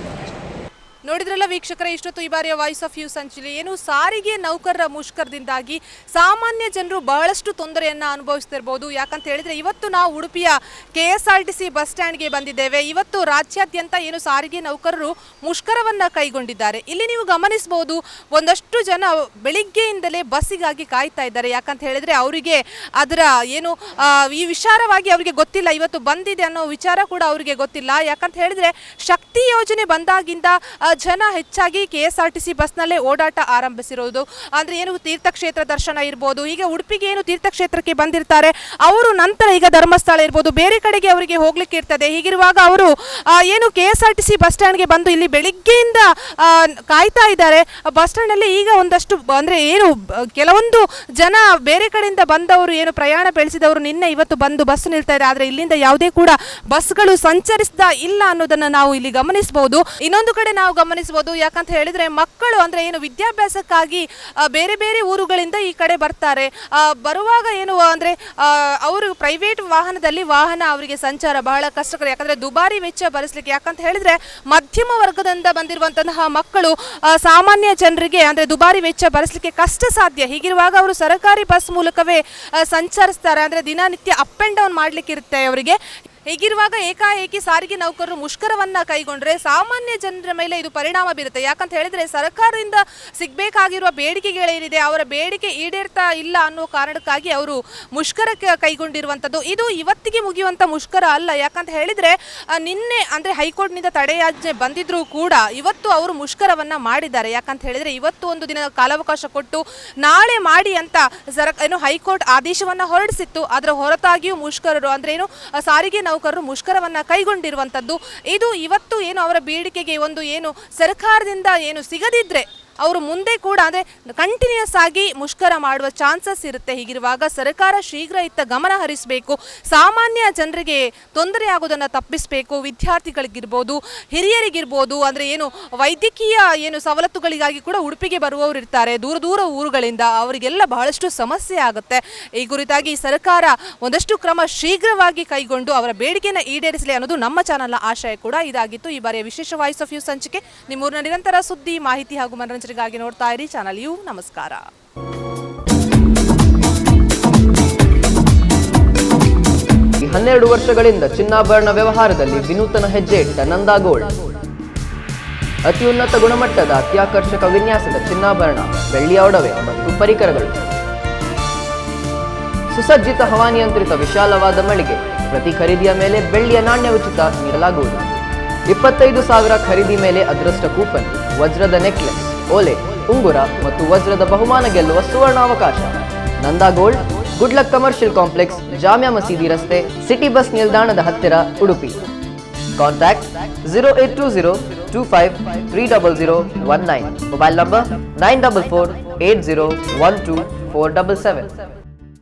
ನೋಡಿದ್ರಲ್ಲ ವೀಕ್ಷಕರೇ, ಇಷ್ಟೊತ್ತು ಈ ಬಾರಿಯ ವಾಯ್ಸ್ ಆಫ್ ಯೂ ಸಂಚಿಲಿ ಏನು ಸಾರಿಗೆ ನೌಕರರ ಮುಷ್ಕರದಿಂದಾಗಿ ಸಾಮಾನ್ಯ ಜನರು ಬಹಳಷ್ಟು ತೊಂದರೆಯನ್ನು ಅನುಭವಿಸ್ತಿರ್ಬೋದು. ಯಾಕಂತ ಹೇಳಿದ್ರೆ, ಇವತ್ತು ನಾವು ಉಡುಪಿಯ K S R T C bus ಸ್ಟ್ಯಾಂಡ್ಗೆ ಬಂದಿದ್ದೇವೆ. ಇವತ್ತು ರಾಜ್ಯಾದ್ಯಂತ ಏನು ಸಾರಿಗೆ ನೌಕರರು ಮುಷ್ಕರವನ್ನು ಕೈಗೊಂಡಿದ್ದಾರೆ. ಇಲ್ಲಿ ನೀವು ಗಮನಿಸಬಹುದು ಒಂದಷ್ಟು ಜನ ಬೆಳಿಗ್ಗೆಯಿಂದಲೇ ಬಸ್ಸಿಗಾಗಿ ಕಾಯ್ತಾ ಇದ್ದಾರೆ. ಯಾಕಂತ ಹೇಳಿದ್ರೆ, ಅವರಿಗೆ ಅದರ ಏನು ಈ ವಿಚಾರವಾಗಿ ಅವರಿಗೆ ಗೊತ್ತಿಲ್ಲ. ಇವತ್ತು ಬಂದಿದೆ ಅನ್ನೋ ವಿಚಾರ ಕೂಡ ಅವರಿಗೆ ಗೊತ್ತಿಲ್ಲ. ಯಾಕಂತ ಹೇಳಿದ್ರೆ, ಶಕ್ತಿ ಯೋಜನೆ ಬಂದಾಗಿಂದ ಜನ ಹೆಚ್ಚಾಗಿ K S R T C ಬಸ್ನಲ್ಲೇ ಓಡಾಟ ಆರಂಭಿಸಿರೋದು. ಅಂದರೆ ಏನು ತೀರ್ಥಕ್ಷೇತ್ರ ದರ್ಶನ ಇರ್ಬೋದು ಈಗ ಉಡುಪಿಗೆ ಏನು ತೀರ್ಥಕ್ಷೇತ್ರಕ್ಕೆ ಬಂದಿರ್ತಾರೆ, ಅವರು ನಂತರ ಈಗ ಧರ್ಮಸ್ಥಳ ಇರ್ಬೋದು, ಬೇರೆ ಕಡೆಗೆ ಅವರಿಗೆ ಹೋಗ್ಲಿಕ್ಕೆ ಇರ್ತದೆ. ಹೀಗಿರುವಾಗ ಅವರು ಏನು K S R T C bus ಸ್ಟ್ಯಾಂಡ್ಗೆ ಬಂದು ಇಲ್ಲಿ ಬೆಳಿಗ್ಗೆಯಿಂದ ಕಾಯ್ತಾ ಇದ್ದಾರೆ. ಬಸ್ ಸ್ಟ್ಯಾಂಡಲ್ಲಿ ಈಗ ಒಂದಷ್ಟು, ಅಂದ್ರೆ ಏನು, ಕೆಲವೊಂದು ಜನ ಬೇರೆ ಕಡೆಯಿಂದ ಬಂದವರು, ಏನು ಪ್ರಯಾಣ ಬೆಳೆಸಿದವರು ನಿನ್ನೆ ಇವತ್ತು ಬಂದು ಬಸ್ ನಿಲ್ತಾ ಇದೆ ಆದರೆ ಇಲ್ಲಿಂದ ಯಾವುದೇ ಕೂಡ ಬಸ್ಗಳು ಸಂಚರಿಸ್ತಾ ಇಲ್ಲ ಅನ್ನೋದನ್ನ ನಾವು ಇಲ್ಲಿ ಗಮನಿಸಬಹುದು ಇನ್ನೊಂದು ಕಡೆ ನಾವು ಗಮನಿಸಬಹುದು. ಯಾಕಂತ ಹೇಳಿದ್ರೆ ಮಕ್ಕಳು ಅಂದ್ರೆ ಏನು ವಿದ್ಯಾಭ್ಯಾಸಕ್ಕಾಗಿ ಬೇರೆ ಬೇರೆ ಊರುಗಳಿಂದ ಈ ಕಡೆ ಬರ್ತಾರೆ. ಬರುವಾಗ ಏನು ಅಂದ್ರೆ ಅವರು ಪ್ರೈವೇಟ್ ವಾಹನದಲ್ಲಿ ವಾಹನ ಅವರಿಗೆ ಸಂಚಾರ ಬಹಳ ಕಷ್ಟಕರ. ಯಾಕಂದ್ರೆ ದುಬಾರಿ ವೆಚ್ಚ ಭರಿಸಲಿಕ್ಕೆ, ಯಾಕಂತ ಹೇಳಿದ್ರೆ ಮಧ್ಯಮ ವರ್ಗದಿಂದ ಬಂದಿರುವಂತಹ ಮಕ್ಕಳು ಸಾಮಾನ್ಯ ಜನರಿಗೆ ಅಂದ್ರೆ ದುಬಾರಿ ವೆಚ್ಚ ಭರಿಸಲಿಕ್ಕೆ ಕಷ್ಟ ಸಾಧ್ಯ. ಹೀಗಿರುವಾಗ ಅವರು ಸರ್ಕಾರಿ ಬಸ್ ಮೂಲಕವೇ ಸಂಚರಿಸ್ತಾರೆ. ಅಂದ್ರೆ ದಿನನಿತ್ಯ ಅಪ್ ಅಂಡ್ ಡೌನ್ ಮಾಡ್ಲಿಕ್ಕೆ ಇರುತ್ತೆ ಅವರಿಗೆ. ಹೀಗಿರುವಾಗ ಏಕಾಏಕಿ ಸಾರಿಗೆ ನೌಕರರು ಮುಷ್ಕರವನ್ನ ಕೈಗೊಂಡ್ರೆ ಸಾಮಾನ್ಯ ಜನರ ಮೇಲೆ ಇದು ಪರಿಣಾಮ ಬೀರುತ್ತೆ. ಯಾಕಂತ ಹೇಳಿದ್ರೆ ಸರ್ಕಾರದಿಂದ ಸಿಗಬೇಕಾಗಿರುವ ಬೇಡಿಕೆಗಳೇನಿದೆ, ಅವರ ಬೇಡಿಕೆ ಈಡೇರ್ತಾ ಇಲ್ಲ ಅನ್ನೋ ಕಾರಣಕ್ಕಾಗಿ ಅವರು ಮುಷ್ಕರ ಕೈಗೊಂಡಿರುವಂಥದ್ದು. ಇದು ಇವತ್ತಿಗೆ ಮುಗಿಯುವಂಥ ಮುಷ್ಕರ ಅಲ್ಲ. ಯಾಕಂತ ಹೇಳಿದ್ರೆ ನಿನ್ನೆ ಅಂದ್ರೆ ಹೈಕೋರ್ಟ್ನಿಂದ ತಡೆಯಾಜ್ಞೆ ಬಂದಿದ್ರೂ ಕೂಡ ಇವತ್ತು ಅವರು ಮುಷ್ಕರವನ್ನ ಮಾಡಿದ್ದಾರೆ. ಯಾಕಂತ ಹೇಳಿದ್ರೆ ಇವತ್ತು ಒಂದು ದಿನ ಕಾಲಾವಕಾಶ ಕೊಟ್ಟು ನಾಳೆ ಮಾಡಿ ಅಂತ ಸರ, ಏನು ಹೈಕೋರ್ಟ್ ಆದೇಶವನ್ನ ಹೊರಡಿಸಿತ್ತು. ಅದರ ಹೊರತಾಗಿಯೂ ಮುಷ್ಕರರು ಅಂದ್ರೆ ಏನು ಸಾರಿಗೆ ನೌಕರರು ಮುಷ್ಕರವನ್ನು ಕೈಗೊಂಡಿರುವಂತದ್ದು. ಇದು ಇವತ್ತು ಏನು ಅವರ ಬೇಡಿಕೆಗೆ ಒಂದು ಏನು ಸರ್ಕಾರದಿಂದ ಏನು ಸಿಗದಿದ್ರೆ ಅವರು ಮುಂದೆ ಕೂಡ ಅಂದರೆ ಕಂಟಿನ್ಯೂಸ್ ಆಗಿ ಮುಷ್ಕರ ಮಾಡುವ ಚಾನ್ಸಸ್ ಇರುತ್ತೆ. ಹೀಗಿರುವಾಗ ಸರ್ಕಾರ ಶೀಘ್ರ ಇತ್ತ ಗಮನ ಹರಿಸಬೇಕು. ಸಾಮಾನ್ಯ ಜನರಿಗೆ ತೊಂದರೆ ಆಗೋದನ್ನು ತಪ್ಪಿಸಬೇಕು. ವಿದ್ಯಾರ್ಥಿಗಳಿಗಿರ್ಬೋದು, ಹಿರಿಯರಿಗಿರ್ಬೋದು, ಅಂದರೆ ಏನು ವೈದ್ಯಕೀಯ ಏನು ಸವಲತ್ತುಗಳಿಗಾಗಿ ಕೂಡ ಉಡುಪಿಗೆ ಬರುವವರು ಇರ್ತಾರೆ. ದೂರ ದೂರ ಊರುಗಳಿಂದ ಅವರಿಗೆಲ್ಲ ಬಹಳಷ್ಟು ಸಮಸ್ಯೆ ಆಗುತ್ತೆ. ಈ ಕುರಿತಾಗಿ ಸರ್ಕಾರ ಒಂದಷ್ಟು ಕ್ರಮ ಶೀಘ್ರವಾಗಿ ಕೈಗೊಂಡು ಅವರ ಬೇಡಿಕೆಯನ್ನು ಈಡೇರಿಸಲಿ ಅನ್ನೋದು ನಮ್ಮ ಚಾನಲ್ನ ಆಶಯ ಕೂಡ ಇದಾಗಿತ್ತು. ಈ ಬಾರಿಯ ವಿಶೇಷ ವಾಯ್ಸ್ ಆಫ್ ಯೂಸ್ ಸಂಚಿಕೆ ನಿಮ್ಮೂರಿನ ನಿರಂತರ ಸುದ್ದಿ, ಮಾಹಿತಿ ಹಾಗೂ ಮನರಂಜನೆಗಾಗಿ ನೋಡ್ತಾ ಇರಿ ಚಾನಲ್ ಯು. ನಮಸ್ಕಾರ. ಹನ್ನೆರಡು ವರ್ಷಗಳಿಂದ ಚಿನ್ನಾಭರಣ ವ್ಯವಹಾರದಲ್ಲಿ ವಿನೂತನ ಹೆಜ್ಜೆ ಇಟ್ಟ ನಂದಾ ಗೋಲ್ಡ್ ಅತಿ ಉನ್ನತ ಗುಣಮಟ್ಟದ ಅತ್ಯಾಕರ್ಷಕ ವಿನ್ಯಾಸದ ಚಿನ್ನಾಭರಣ ಬೆಳ್ಳಿಯ ಒಡವೆ ಮತ್ತು ಪರಿಕರಗಳು. ಸುಸಜ್ಜಿತ ಹವಾನಿಯಂತ್ರಿತ ವಿಶಾಲವಾದ ಮಳಿಗೆ, ಪ್ರತಿ ಖರೀದಿಯ ಮೇಲೆ ಬೆಳ್ಳಿಯ ನಾಣ್ಯ ಉಚಿತ ನೀಡಲಾಗುವುದು. ಇಪ್ಪತ್ತೈದು ಸಾವಿರ ಖರೀದಿ ಮೇಲೆ ಅದೃಷ್ಟ ಕೂಪನ್, ವಜ್ರದ ನೆಕ್ಲೆಸ್. ಓಲೆ ಉಂಗುರ ಮತ್ತು ವಜ್ರದ ಬಹುಮಾನ ಗೆಲ್ಲುವ ಸುವರ್ಣಾವಕಾಶ. Nanda gold, good luck commercial complex, Jamia ಮಸೀದಿ ರಸ್ತೆ, ಸಿಟಿ ಬಸ್ ನಿಲ್ದಾಣದ ಹತ್ತಿರ, Udupi. Contact zero eight two zero two five three double zero one nine. Mobile number nine double four eight zero one two four double seven.